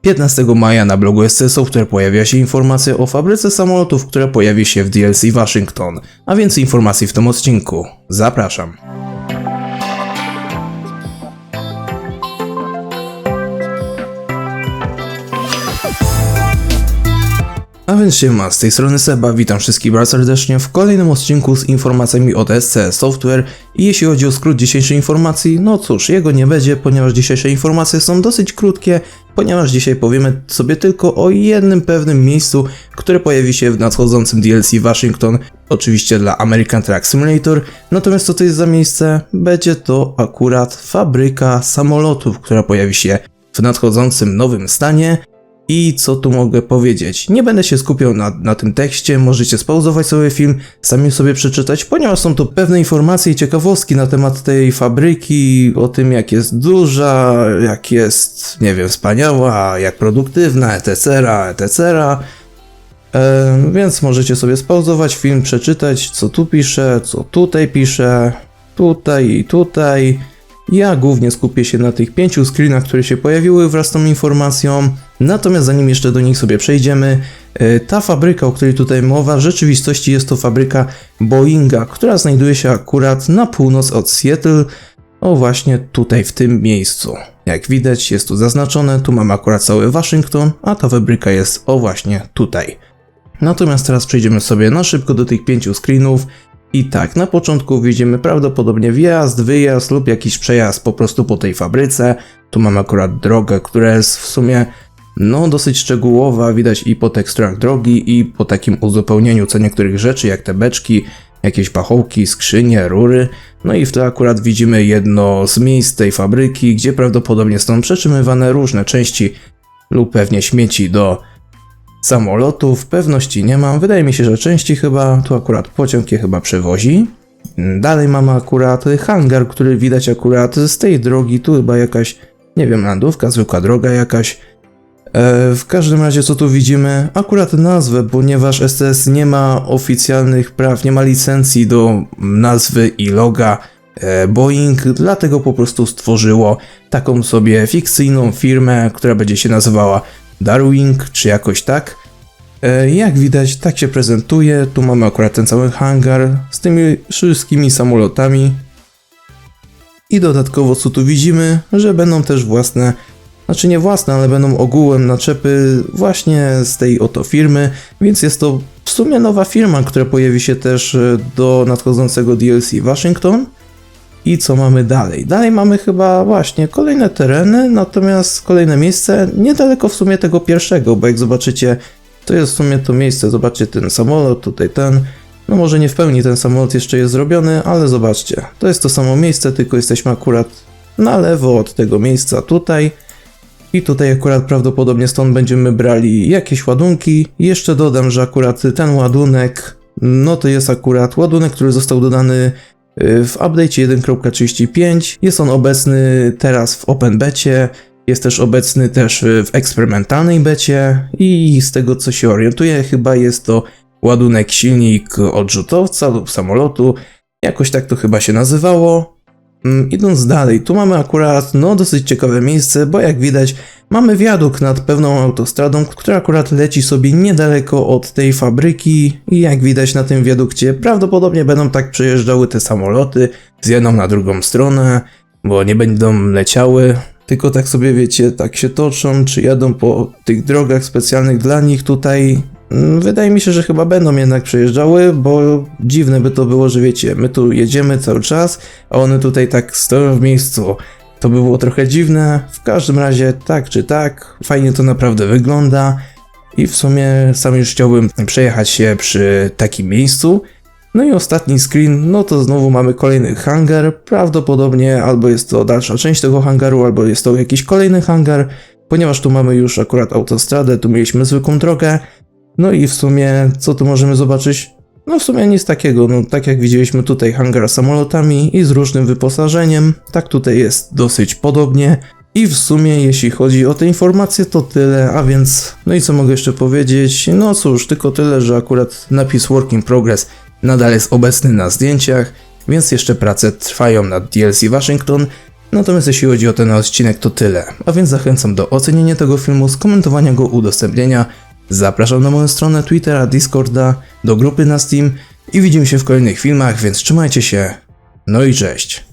15 maja na blogu SC Software pojawia się informacja o fabryce samolotów, która pojawi się w DLC Waszyngton, a więcej informacji w tym odcinku. Zapraszam. A więc siema, z tej strony Seba, witam wszystkich bardzo serdecznie w kolejnym odcinku z informacjami od SC Software. I jeśli chodzi o skrót dzisiejszej informacji, no cóż, jego nie będzie, ponieważ dzisiejsze informacje są dosyć krótkie, ponieważ dzisiaj powiemy sobie tylko o jednym pewnym miejscu, które pojawi się w nadchodzącym DLC Waszyngton, oczywiście dla American Truck Simulator, natomiast co to jest za miejsce? Będzie to akurat fabryka samolotów, która pojawi się w nadchodzącym nowym stanie, i co tu mogę powiedzieć? Nie będę się skupiał na, na tym tekście, możecie spauzować sobie film, sami sobie przeczytać, ponieważ są to pewne informacje i ciekawostki na temat tej fabryki, o tym jak jest duża, jak jest, nie wiem, wspaniała, jak produktywna, etc., etc. E, więc możecie sobie spauzować film, przeczytać, co tu pisze, co tutaj pisze, tutaj i tutaj. Ja głównie skupię się na tych pięciu screenach, które się pojawiły wraz z tą informacją. Natomiast zanim jeszcze do nich sobie przejdziemy, e, ta fabryka, o której tutaj mowa, w rzeczywistości jest to fabryka Boeinga, która znajduje się akurat na północ od Seattle, o właśnie tutaj w tym miejscu. Jak widać jest tu zaznaczone, tu mamy akurat cały Waszyngton, a ta fabryka jest o właśnie tutaj. Natomiast teraz przejdziemy sobie na szybko do tych pięciu screenów. I tak, na początku widzimy prawdopodobnie wjazd, wyjazd lub jakiś przejazd po prostu po tej fabryce. Tu mamy akurat drogę, która jest w sumie no dosyć szczegółowa, widać i po teksturach drogi i po takim uzupełnieniu co niektórych rzeczy, jak te beczki, jakieś pachołki, skrzynie, rury. No i w to akurat widzimy jedno z miejsc tej fabryki, gdzie prawdopodobnie są przetrzymywane różne części lub pewnie śmieci do samolotów. Pewności nie mam, wydaje mi się, że części chyba, tu akurat pociąg je chyba przewozi. Dalej mamy akurat hangar, który widać akurat z tej drogi, tu chyba jakaś, nie wiem, landówka, zwykła droga jakaś. E, w każdym razie, co tu widzimy? Akurat nazwę, ponieważ STS nie ma oficjalnych praw, nie ma licencji do nazwy i loga e, Boeing, dlatego po prostu stworzyło taką sobie fikcyjną firmę, która będzie się nazywała Darwing, czy jakoś tak. E, Jak widać, tak się prezentuje. Tu mamy akurat ten cały hangar z tymi wszystkimi samolotami. I dodatkowo, co tu widzimy, że będą też własne znaczy nie własne, ale będą ogółem naczepy właśnie z tej oto firmy, więc jest to w sumie nowa firma, która pojawi się też e, do nadchodzącego DLC Waszyngton. I co mamy dalej? Dalej mamy chyba właśnie kolejne tereny, natomiast kolejne miejsce niedaleko w sumie tego pierwszego, bo jak zobaczycie, to jest w sumie to miejsce, zobaczcie ten samolot, tutaj ten, no może nie w pełni ten samolot jeszcze jest zrobiony, ale zobaczcie, to jest to samo miejsce, tylko jesteśmy akurat na lewo od tego miejsca tutaj. I tutaj akurat prawdopodobnie stąd będziemy brali jakieś ładunki. Jeszcze dodam, że akurat ten ładunek, no to jest akurat ładunek, który został dodany w update 1.35. Jest on obecny teraz w Open Becie. Jest też obecny też w eksperymentalnej becie i z tego co się orientuję, chyba jest to ładunek silnik odrzutowca lub samolotu. Jakoś tak to chyba się nazywało. Mm, Idąc dalej, tu mamy akurat no dosyć ciekawe miejsce, bo jak widać mamy wiadukt nad pewną autostradą, która akurat leci sobie niedaleko od tej fabryki i jak widać na tym wiadukcie prawdopodobnie będą tak przejeżdżały te samoloty z jedną na drugą stronę, bo nie będą leciały, tylko tak sobie wiecie, tak się toczą, czy jadą po tych drogach specjalnych dla nich tutaj. Mm, Wydaje mi się, że chyba będą jednak przejeżdżały, bo dziwne by to było, że wiecie, my tu jedziemy cały czas, a one tutaj tak stoją w miejscu. To by było trochę dziwne. W każdym razie, tak czy tak, fajnie to naprawdę wygląda. I w sumie sam już chciałbym przejechać się przy takim miejscu. No i ostatni screen, no to znowu mamy kolejny hangar. Prawdopodobnie albo jest to dalsza część tego hangaru, albo jest to jakiś kolejny hangar, ponieważ tu mamy już akurat autostradę, tu mieliśmy zwykłą drogę. No i w sumie, co tu możemy zobaczyć? No w sumie nic takiego, no tak jak widzieliśmy tutaj hangar z samolotami i z różnym wyposażeniem, tak tutaj jest dosyć podobnie. I w sumie jeśli chodzi o te informacje to tyle, a więc no i co mogę jeszcze powiedzieć? No cóż, tylko tyle, że akurat napis Work in Progress nadal jest obecny na zdjęciach, więc jeszcze prace trwają nad DLC Waszyngton. Natomiast jeśli chodzi o ten odcinek to tyle, a więc zachęcam do ocenienia tego filmu, skomentowania go, udostępnienia. Zapraszam na moją stronę Twittera, Discorda, do grupy na Steam i widzimy się w kolejnych filmach, więc trzymajcie się. No i cześć.